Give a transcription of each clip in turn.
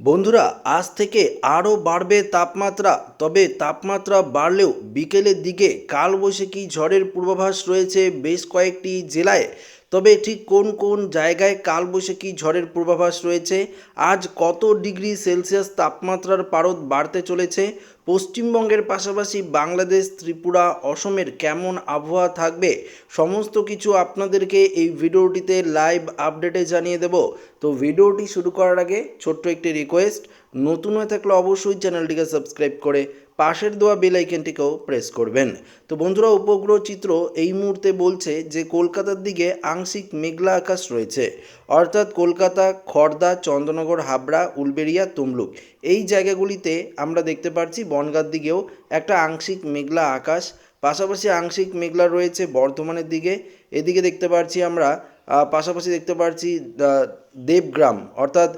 বন্ধুরা, আজ থেকে আরও বাড়বে তাপমাত্রা, তবে তাপমাত্রা বাড়লেও বিকেলের দিকে কালবৈশাখী ঝড়ের পূর্বাভাস রয়েছে বেশ কয়েকটি জেলায়। তবে ঠিক কোন কোন জায়গায় কালবৈশাখী ঝড়ের পূর্বাভাস রয়েছে? আজ কত ডিগ্রি সেলসিয়াস তাপমাত্রার পারদ বাড়তে চলেছে? পশ্চিমবঙ্গের পাশাপাশি বাংলাদেশ, ত্রিপুরা, অসমের কেমন আবহাওয়া থাকবে? সমস্ত কিছু আপনাদেরকে এই ভিডিওটিতে লাইভ আপডেটে জানিয়ে দেব। তো ভিডিওটি শুরু করার আগে ছোট্ট একটি রিকোয়েস্ট নতুন হয়ে থাকলে অবশ্যই চ্যানেলটিকে সাবস্ক্রাইব করে পাশের দেওয়া বেল প্রেস করবেন। তো বন্ধুরা, উপগ্রহ চিত্র এই মুহূর্তে বলছে যে কলকাতার দিকে আংশিক মেঘলা আকাশ রয়েছে। অর্থাৎ কলকাতা খড়দা চন্দ্রনগর, হাবড়া, উলবেড়িয়া, তমলুক এই জায়গাগুলিতে আমরা দেখতে পাচ্ছি বনগাঁর দিকেও একটা আংশিক মেঘলা আকাশ। পাশাপাশি আংশিক মেঘলা রয়েছে বর্ধমানের দিকে। এদিকে দেখতে পাচ্ছি আমরা পাশাপাশি দেখতে পাচ্ছি দেবগ্রাম, অর্থাৎ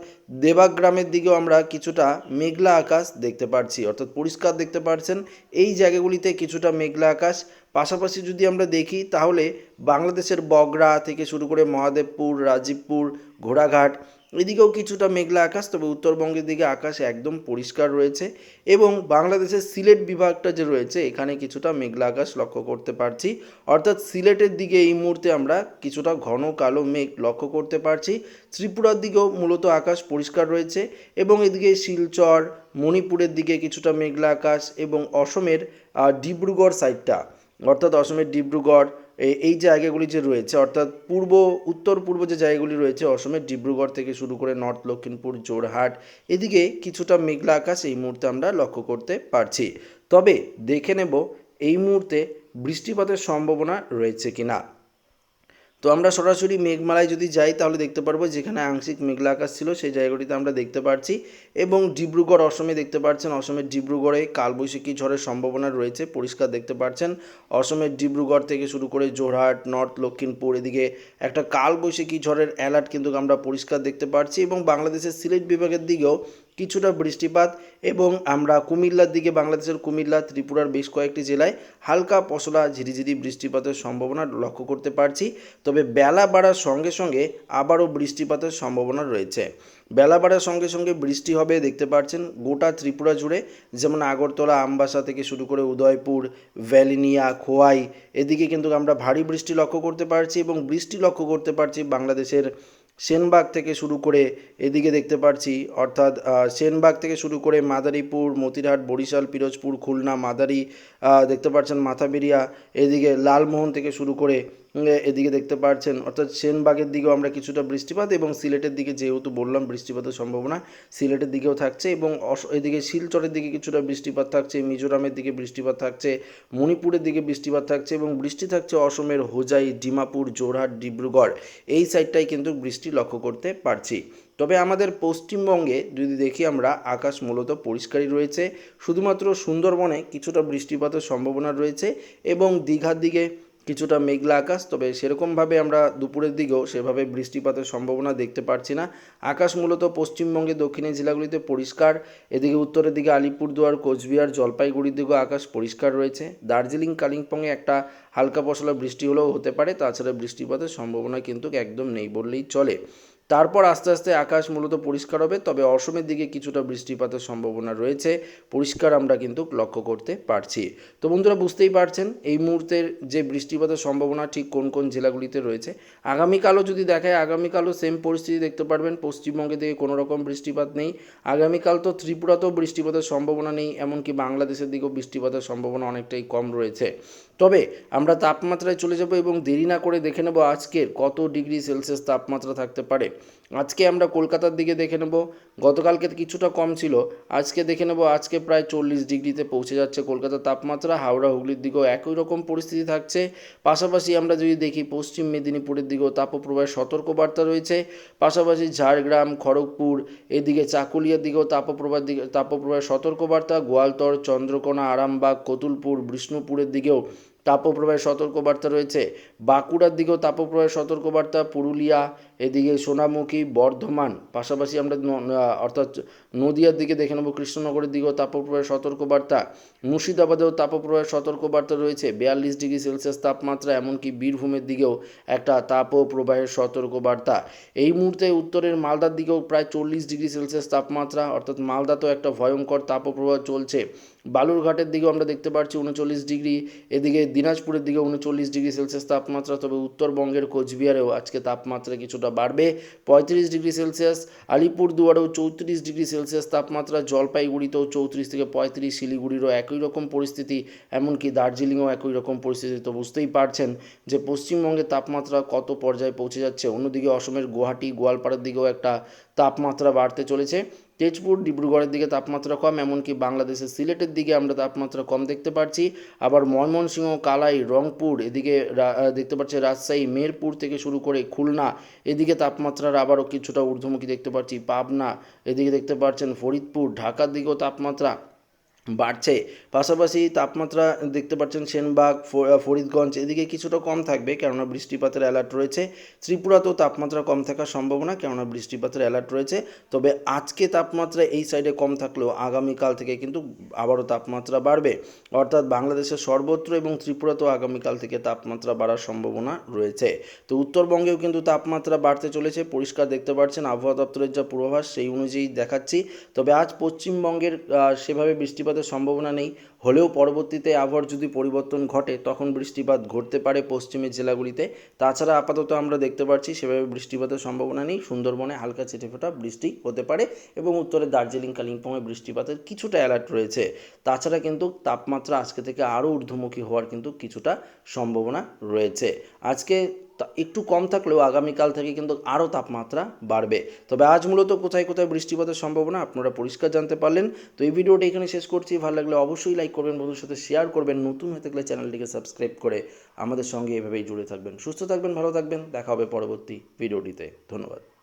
দেবাগ্রামের দিকেও আমরা কিছুটা মেঘলা আকাশ দেখতে পাচ্ছি অর্থাৎ পরিষ্কার দেখতে পাচ্ছেন এই জায়গাগুলিতে কিছুটা মেঘলা আকাশ। পাশাপাশি যদি আমরা দেখি, তাহলে বাংলাদেশের বগরা থেকে শুরু করে মহাদেবপুর, রাজীবপুর, ঘোড়াঘাট এদিকেও কিছুটা মেঘলা আকাশ, তবে উত্তরবঙ্গের দিকে আকাশ একদম পরিষ্কার রয়েছে এবং বাংলাদেশের সিলেট বিভাগটা যে রয়েছে, এখানে কিছুটা মেঘলা আকাশ লক্ষ্য করতে পারছি। অর্থাৎ সিলেটের দিকে এই মুহূর্তে আমরা কিছুটা ঘন কালো মেঘ লক্ষ্য করতে পারছি। ত্রিপুরার দিকেও মূলত আকাশ পরিষ্কার রয়েছে এবং এদিকে শিলচর, মণিপুরের দিকে কিছুটা মেঘলা আকাশ এবং অসমের ডিব্রুগড় সাইডটা অর্থাৎ অসমের ডিব্রুগড় এই জায়গাগুলি যে রয়েছে, অর্থাৎ পূর্ব, উত্তর পূর্ব যে জায়গাগুলি রয়েছে, অসমের ডিব্রুগড় থেকে শুরু করে নর্থ লক্ষিমপুর জোরহাট এদিকে কিছুটা মেঘলা আকাশ এই মুহূর্তে আমরা লক্ষ্য করতে পারছি। তবে দেখে নেব এই মুহূর্তে বৃষ্টিপাতের সম্ভাবনা রয়েছে কিনা। তো আমরা সরাসরি মেঘমালায় যদি যাই, তাহলে দেখতে পারব যেখানে আংশিক মেঘলা আকাশ ছিল, সেই জায়গাটিতে আমরা দেখতে পাচ্ছি এবং ডিব্রুগড় অসমে দেখতে পাচ্ছেন অসমের ডিব্রুগড়ে কালবৈশাখী ঝড়ের সম্ভাবনা রয়েছে, পরিষ্কার দেখতে পাচ্ছেন অসমের ডিব্রুগড় থেকে শুরু করে জোরহাট নর্থ লক্ষিণপুর এদিকে একটা কালবৈশাখী ঝড়ের অ্যালার্ট কিন্তু আমরা পরিষ্কার দেখতে পাচ্ছি এবং বাংলাদেশের সিলেট বিভাগের দিকেও কিছুটা বৃষ্টিপাত এবং আমরা কুমিল্লার দিকে, বাংলাদেশের কুমিল্লা, ত্রিপুরার বেশ কয়েকটি জেলায় হালকা পশলা ঝিরিঝিরি বৃষ্টিপাতের সম্ভাবনা লক্ষ্য করতে পারছি। তবে বেলা বাড়ার সঙ্গে সঙ্গে আবারও বৃষ্টিপাতের সম্ভাবনা রয়েছে। বেলা বাড়ার সঙ্গে সঙ্গে বৃষ্টি হবে, দেখতে পাচ্ছেন, গোটা ত্রিপুরা জুড়ে, যেমন আগরতলা, আমবাসা থেকে শুরু করে উদয়পুর, ভ্যালিনিয়া, খোয়াই, এদিকে কিন্তু আমরা ভারী বৃষ্টি লক্ষ্য করতে পারছি এবং বৃষ্টি লক্ষ্য করতে পারছি বাংলাদেশের সেনবাগ থেকে শুরু করে এদিকে দেখতে পাচ্ছি অর্থাৎ সেনবাগ থেকে শুরু করে মাদারীপুর, মতিরহাট, বরিশাল, পিরোজপুর, খুলনা, মাদারী দেখতে পাচ্ছেন মাথাবেরিয়া, এদিকে লালমোহন থেকে শুরু করে এদিকে দেখতে পাচ্ছেন অর্থাৎ সেনবাগের দিকেও আমরা কিছুটা বৃষ্টিপাত এবং সিলেটের দিকে যেহেতু বললাম বৃষ্টিপাতের সম্ভাবনা, সিলেটের দিকেও থাকছে এবং এদিকে শিলচরের দিকে কিছুটা বৃষ্টিপাত থাকছে, মিজোরামের দিকে বৃষ্টিপাত থাকছে, মণিপুরের দিকে বৃষ্টিপাত থাকছে এবং বৃষ্টি থাকছে অসমের হোজাই, ডিমাপুর জোরহাট ডিব্রুগড়। এই সাইডটাই কিন্তু বৃষ্টি লক্ষ্য করতে পারছি। তবে আমাদের পশ্চিমবঙ্গে যদি দেখি আমরা, আকাশ মূলত পরিষ্কারই রয়েছে, শুধুমাত্র সুন্দরবনে কিছুটা বৃষ্টিপাতের সম্ভাবনা রয়েছে এবং দীঘার দিকে কিছুটা মেঘলা আকাশ, তবে সেরকমভাবে আমরা দুপুরের দিকেও সেভাবে বৃষ্টিপাতের সম্ভাবনা দেখতে পারছি না। আকাশ মূলত পশ্চিমবঙ্গে দক্ষিণের জেলাগুলিতে পরিষ্কার, এদিকে উত্তরের দিকে আলিপুরদুয়ার, কোচবিহার, জলপাইগুড়ির দিকেও আকাশ পরিষ্কার রয়েছে। দার্জিলিং, কালিম্পংয়ে একটা হালকা পশলা বৃষ্টি হলেও হতে পারে, তাছাড়া বৃষ্টিপাতের সম্ভাবনা কিন্তু একদম নেই বললেই চলে। তারপর আস্তে আস্তে আকাশ মূলত পরিষ্কার হবে, তবে অসমের দিকে কিছুটা বৃষ্টিপাতের সম্ভাবনা রয়েছে। পরিষ্কার আমরা কিন্তু লক্ষ্য করতে পারছি। তো বন্ধুরা, বুঝতেই পারছেন, এই মুহূর্তের যে বৃষ্টিপাতের সম্ভাবনা ঠিক কোন কোন জেলাগুলিতে রয়েছে। আগামীকালও যদি দেখায়, আগামীকালও সেম পরিস্থিতি দেখতে পারবেন। পশ্চিমবঙ্গে থেকে কোনো রকম বৃষ্টিপাত নেই। আগামীকাল তো ত্রিপুরাতেও বৃষ্টিপাতের সম্ভাবনা নেই, এমনকি বাংলাদেশের দিকেও বৃষ্টিপাতের সম্ভাবনা অনেকটাই কম রয়েছে। তবে আমরা তাপমাত্রায় চলে যাব এবং দেরি না করে দেখে নেব আজকের কত ডিগ্রি সেলসিয়াস তাপমাত্রা থাকতে পারে। আজকে আমরা কলকাতার দিকে দেখে নেব। গতকালকে কিছুটা কম ছিল, আজকে দেখে নেব আজকে প্রায় চল্লিশ ডিগ্রিতে পৌঁছে যাচ্ছে কলকাতার তাপমাত্রা, হাওড়া হুগলির দিকেও একই রকম পরিস্থিতি থাকছে। পাশাপাশি আমরা যদি দেখি পশ্চিম মেদিনীপুরের দিকেও তাপপ্রবাহের সতর্কবার্তা রয়েছে। পাশাপাশি ঝাড়গ্রাম, খড়গপুর, এদিকে চাকুলিয়ার দিকেও তাপপ্রবাহ দিকে, তাপপ্রবাহের সতর্কবার্তা, গোয়ালতর, চন্দ্রকোনা, আরামবাগ, কতুলপুর, বিষ্ণুপুরের দিকেও তাপপ্রবাহের সতর্কবার্তা রয়েছে। বাঁকুড়ার দিকেও তাপপ্রবাহের সতর্কবার্তা, পুরুলিয়া, এদিকে সোনামুখী, বর্ধমান, পাশাপাশি আমরা অর্থাৎ নদিয়ার দিকে দেখে নেব, কৃষ্ণনগরের দিকেও তাপপ্রবাহের সতর্কবার্তা, মুর্শিদাবাদেও তাপপ্রবাহের সতর্কবার্তা রয়েছে। বিয়াল্লিশ ডিগ্রি সেলসিয়াস তাপমাত্রা, এমনকি বীরভূমের দিকেও একটা তাপপ্রবাহের সতর্কবার্তা। এই মুহূর্তে উত্তরের মালদার দিকেও প্রায় চল্লিশ ডিগ্রি সেলসিয়াস তাপমাত্রা, অর্থাৎ মালদাতেও একটা ভয়ঙ্কর তাপপ্রবাহ চলছে। বালুরঘাটের দিকেও আমরা দেখতে পাচ্ছি উনচল্লিশ ডিগ্রি, এদিকে দিনাজপুরের দিকে উনচল্লিশ ডিগ্রি সেলসিয়াস তাপমাত্রা, তবে উত্তরবঙ্গের কোচবিহারেও আজকে তাপমাত্রা কিছুটা বাড়বে। পঁয়ত্রিশ ডিগ্রি সেলসিয়াস, আলিপুরদুয়ারেও চৌত্রিশ ডিগ্রি সেলসিয়াস তাপমাত্রা, জলপাইগুড়িতেও চৌত্রিশ থেকে পঁয়ত্রিশ, শিলিগুড়িরও একই রকম পরিস্থিতি, এমনকি দার্জিলিংয়েও একই রকম পরিস্থিতি। তো বুঝতেই পারছেন যে পশ্চিমবঙ্গের তাপমাত্রা কত পর্যায়ে পৌঁছে যাচ্ছে। অন্যদিকে অসমের গুয়াহাটি, গোয়ালপাড়ার দিকেও একটা তাপমাত্রা বাড়তে চলেছে। তেজপুর, ডিব্রুগড়ের দিকে তাপমাত্রা কম, এমনকি বাংলাদেশের সিলেটের দিকে আমরা তাপমাত্রা কম দেখতে পাচ্ছি আবার ময়মনসিংহ, কালাই, রংপুর, এদিকে দেখতে পাচ্ছি রাজশাহী, মেহেরপুর থেকে শুরু করে খুলনা, এদিকে তাপমাত্রার আবারও কিছুটা ঊর্ধ্বমুখী দেখতে পাচ্ছি। পাবনা, এদিকে দেখতে পাচ্ছেন ফরিদপুর, ঢাকার দিকেও তাপমাত্রা বাড়ছে। পাশাপাশি তাপমাত্রা দেখতে পাচ্ছেন সেনবাগ ফরিদগঞ্জ, এদিকে কিছুটা কম থাকবে কেননা বৃষ্টিপাতের অ্যালার্ট রয়েছে। ত্রিপুরাতেও তাপমাত্রা কম থাকার সম্ভাবনা কেননা বৃষ্টিপাতের অ্যালার্ট রয়েছে। তবে আজকে তাপমাত্রা এই সাইডে কম থাকলেও আগামীকাল থেকে কিন্তু আবারও তাপমাত্রা বাড়বে। অর্থাৎ বাংলাদেশের সর্বত্র এবং ত্রিপুরাতেও আগামীকাল থেকে তাপমাত্রা বাড়ার সম্ভাবনা রয়েছে। তো উত্তরবঙ্গেও কিন্তু তাপমাত্রা বাড়তে চলেছে। পরিষ্কার দেখতে পাচ্ছেন আবহাওয়া দপ্তরের যা পূর্বাভাস, সেই অনুযায়ী দেখাচ্ছি। তবে আজ পশ্চিমবঙ্গের সেভাবে সেভাবে বৃষ্টিপাতের সম্ভাবনা নেই। হলেও পরবর্তীতে আবহাওয়ার যদি পরিবর্তন ঘটে, তখন বৃষ্টিপাত ঘটতে পারে পশ্চিমের জেলাগুলিতে। তাছাড়া আপাতত আমরা দেখতে পাচ্ছি সেভাবে বৃষ্টিপাতের সম্ভাবনা নেই। সুন্দরবনে হালকা ছিটেফোঁটা বৃষ্টি হতে পারে এবং উত্তরে দার্জিলিং, কালিম্পংয়ে বৃষ্টিপাতের কিছুটা অ্যালার্ট রয়েছে। তাছাড়া কিন্তু তাপমাত্রা আজকে থেকে আরও ঊর্ধ্বমুখী হওয়ার কিন্তু কিছুটা সম্ভাবনা রয়েছে। আজকে তা- একটু কম থাকলেও আগামীকাল থেকে কিন্তু আরও তাপমাত্রা বাড়বে। তবে আজ মূলত কোথায় কোথায় বৃষ্টিপাতের সম্ভাবনা আপনারা পরিষ্কার জানতে পারলেন। তো এই ভিডিওটি এখানে শেষ করছি। ভালো লাগলে অবশ্যই লাইক করবেন বন্ধুর সাথে শেয়ার করবেন। নতুন হয়ে থাকলে চ্যানেলটিকে সাবস্ক্রাইব করে আমাদের সঙ্গে এভাবেই জুড়ে থাকবেন। সুস্থ থাকবেন, ভালো থাকবেন। দেখা হবে পরবর্তী ভিডিওটিতে। ধন্যবাদ।